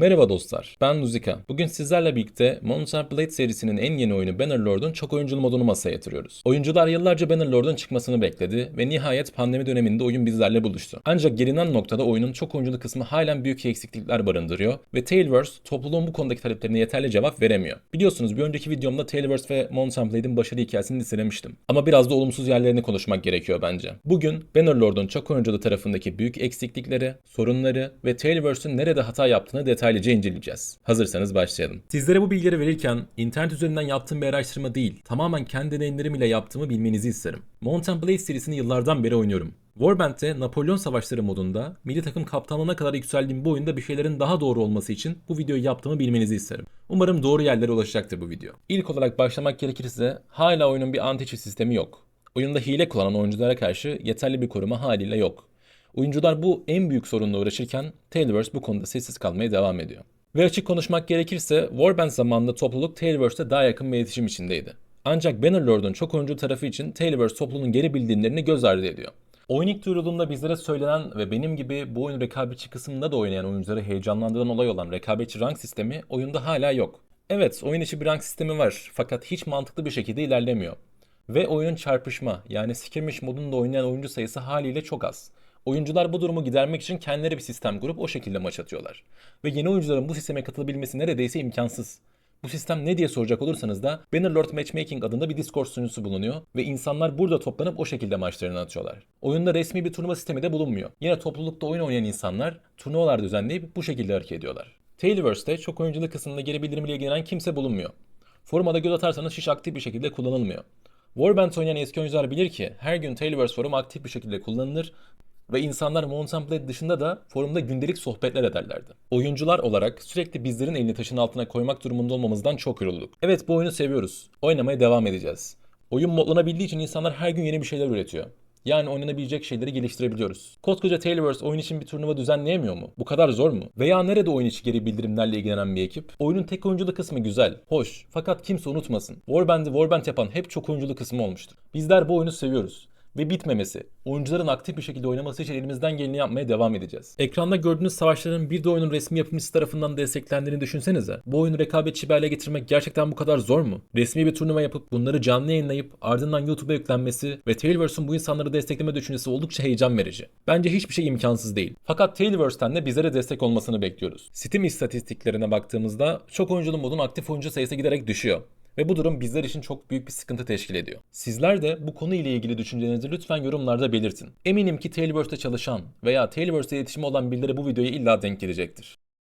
Merhaba dostlar, ben Nuzika. Bugün sizlerle birlikte Mountain Blade serisinin en yeni oyunu Bannerlord'un çok oyunculu modunu masaya yatırıyoruz. Oyuncular yıllarca Bannerlord'un çıkmasını bekledi ve nihayet pandemi döneminde oyun bizlerle buluştu. Ancak gelinen noktada oyunun çok oyunculu kısmı halen büyük eksiklikler barındırıyor ve Tailverse topluluğun bu konudaki taleplerine yeterli cevap veremiyor. Biliyorsunuz bir önceki videomda Tailverse ve Mountain Blade'in başarı hikayesini listelemiştim. Ama biraz da olumsuz yerlerini konuşmak gerekiyor bence. Bugün Bannerlord'un çok oyunculu tarafındaki büyük eksiklikleri, sorunları ve Tailverse'ün nerede hata yaptığını detaylıca inceleyeceğiz. Hazırsanız başlayalım. Sizlere bu bilgileri verirken internet üzerinden yaptığım bir araştırma değil, tamamen kendi deneyimlerim ile yaptığımı bilmenizi isterim. Mountain Blade serisini yıllardan beri oynuyorum. Warband'de Napolyon Savaşları modunda milli takım kaptanlığına kadar yükseldiğim bu oyunda bir şeylerin daha doğru olması için bu videoyu yaptığımı bilmenizi isterim. Umarım doğru yerlere ulaşacaktır bu video. İlk olarak başlamak gerekirse hala oyunun bir anti-cheat sistemi yok. Oyunda hile kullanan oyunculara karşı yeterli bir koruma haliyle yok. Oyuncular bu en büyük sorunla uğraşırken Tailverse bu konuda sessiz kalmaya devam ediyor. Ve açık konuşmak gerekirse Warband zamanında topluluk Tailverse'de daha yakın bir iletişim içindeydi. Ancak Bannerlord'un çok oyuncu tarafı için Tailverse topluluğunun geri bildirimlerini göz ardı ediyor. Oyun ilk duyurulduğunda bizlere söylenen ve benim gibi bu oyun rekabetçi kısmında da oynayan oyuncuları heyecanlandıran olay olan rekabetçi rank sistemi oyunda hala yok. Evet oyun içi bir rank sistemi var fakat hiç mantıklı bir şekilde ilerlemiyor. Ve oyunun çarpışma yani skirmish modunda oynayan oyuncu sayısı haliyle çok az. Oyuncular bu durumu gidermek için kendileri bir sistem kurup o şekilde maç atıyorlar. Ve yeni oyuncuların bu sisteme katılabilmesi neredeyse imkansız. Bu sistem ne diye soracak olursanız da Bannerlord Matchmaking adında bir Discord sunucusu bulunuyor ve insanlar burada toplanıp o şekilde maçlarını atıyorlar. Oyunda resmi bir turnuva sistemi de bulunmuyor. Yine toplulukta oyun oynayan insanlar turnuvalar düzenleyip bu şekilde hareket ediyorlar. Tailverse'de çok oyunculu kısmında geri bildirimle ilgilenen kimse bulunmuyor. Foruma da göz atarsanız hiç aktif bir şekilde kullanılmıyor. Warband oynayan eski oyuncular bilir ki her gün Tailverse forumu aktif bir şekilde kullanılır ve insanlar Mountain Blade dışında da forumda gündelik sohbetler ederlerdi. Oyuncular olarak sürekli bizlerin elini taşın altına koymak durumunda olmamızdan çok yorulduk. Evet bu oyunu seviyoruz. Oynamaya devam edeceğiz. Oyun modlanabildiği için insanlar her gün yeni bir şeyler üretiyor. Yani oynanabilecek şeyleri geliştirebiliyoruz. Koskoca Tailverse oyun için bir turnuva düzenleyemiyor mu? Bu kadar zor mu? Veya nerede oyun içi geri bildirimlerle ilgilenen bir ekip? Oyunun tek oyunculu kısmı güzel, hoş. Fakat kimse unutmasın. Warband'i Warband yapan hep çok oyunculu kısmı olmuştur. Bizler bu oyunu seviyoruz ve bitmemesi, oyuncuların aktif bir şekilde oynaması için elimizden geleni yapmaya devam edeceğiz. Ekranda gördüğünüz savaşların bir de oyunun resmi yapımcısı tarafından desteklendiğini düşünsenize. Bu oyunu rekabetçi bir hale getirmek gerçekten bu kadar zor mu? Resmi bir turnuva yapıp bunları canlı yayınlayıp ardından YouTube'a yüklenmesi ve Tailverse'un bu insanları destekleme düşüncesi oldukça heyecan verici. Bence hiçbir şey imkansız değil. Fakat Tailverse'ten de bizlere destek olmasını bekliyoruz. Steam istatistiklerine baktığımızda çok oyunculu modun aktif oyuncu sayısı giderek düşüyor. Ve bu durum bizler için çok büyük bir sıkıntı teşkil ediyor. Sizler de bu konu ile ilgili düşüncelerinizi lütfen yorumlarda belirtin. Eminim ki Tailverse'de çalışan veya Tailverse iletişimi olan birileri bu videoya illa denk gelecektir.